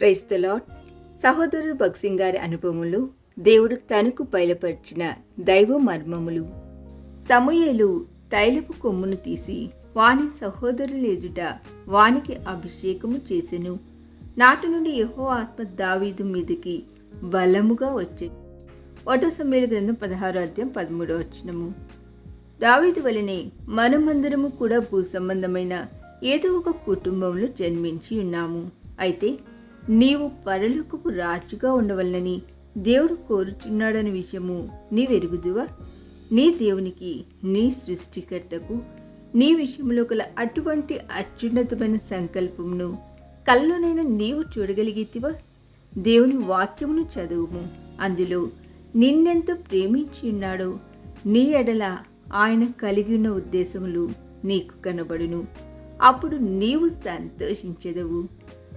క్రైస్తలాట్ సహోదరుడు భక్సింగ్ గారి అనుభవములు దేవుడు తనకు బయలుపరిచిన దైవ మర్మములు. సమూయేలు తైలపు కొమ్మును తీసి వాని సహోదరులేదుట వానికి అభిషేకము చేసెను. నాటి నుండి యహో ఆత్మ దావీదు మీదకి బలముగా వచ్చే. ఒకటో సమయాల గ్రంథం పదహారో అధ్యాయం పదమూడో వచ్చినము దావీదు వలనే మనమందరము కూడా భూ సంబంధమైన ఏదో ఒక కుటుంబంలో జన్మించి ఉన్నాము. అయితే నీవు పరలోకపు రాజుగా ఉండవలనని దేవుడు కోరుచున్నాడనే విషయము నీవెరుగుదువా? నీ దేవునికి నీ సృష్టికర్తకు నీ విషయంలో గల అటువంటి అత్యున్నతమైన సంకల్పమును కల్లోనైనా నీవు చూడగలిగితివా? దేవుని వాక్యమును చదువుము. అందులో నిన్నెంత ప్రేమించి ఉన్నాడో నీ ఎడల ఆయన కలిగి ఉన్న ఉద్దేశములు నీకు కనబడును. అప్పుడు నీవు సంతోషించెదవు.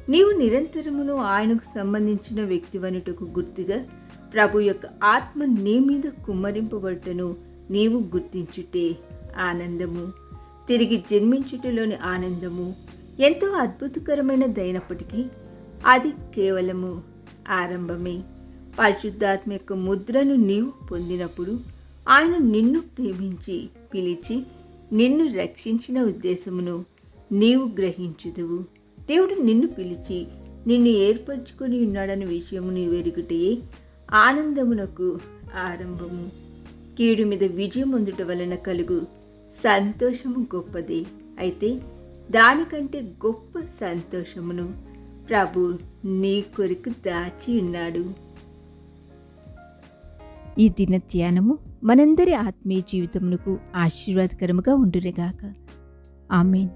నీవు నిరంతరమును ఆయనకు సంబంధించిన వ్యక్తివనుటకు గుర్తుగా ప్రభు యొక్క ఆత్మ నీ మీద కుమ్మరింపబడటను నీవు గుర్తించుటే ఆనందము. తిరిగి జన్మించుటలోని ఆనందము ఎంతో అద్భుతకరమైనదైనప్పటికీ అది కేవలము ఆరంభమే. పరిశుద్ధాత్మ యొక్క ముద్రను నీవు పొందినప్పుడు ఆయన నిన్ను ప్రేమించి పిలిచి నిన్ను రక్షించిన ఉద్దేశమును నీవు గ్రహించుదువు. దేవుడు నిన్ను పిలిచి నిన్ను ఏర్పరచుకొని ఉన్నాడన్న విషయము నీవు ఎరుగుటే ఆనందమునకు ఆరంభము. కీడు మీద విజయం పొందుట వలన కలుగు. సంతోషము గొప్పది. అయితే దానికంటే గొప్ప సంతోషమును ప్రభు నీ కొరకు దాచి ఉన్నాడు. ఈ దిన ధ్యానము మనందరి ఆత్మీయ జీవితమునకు ఆశీర్వాదకరముగా ఉండురేగాక ఆమెన్.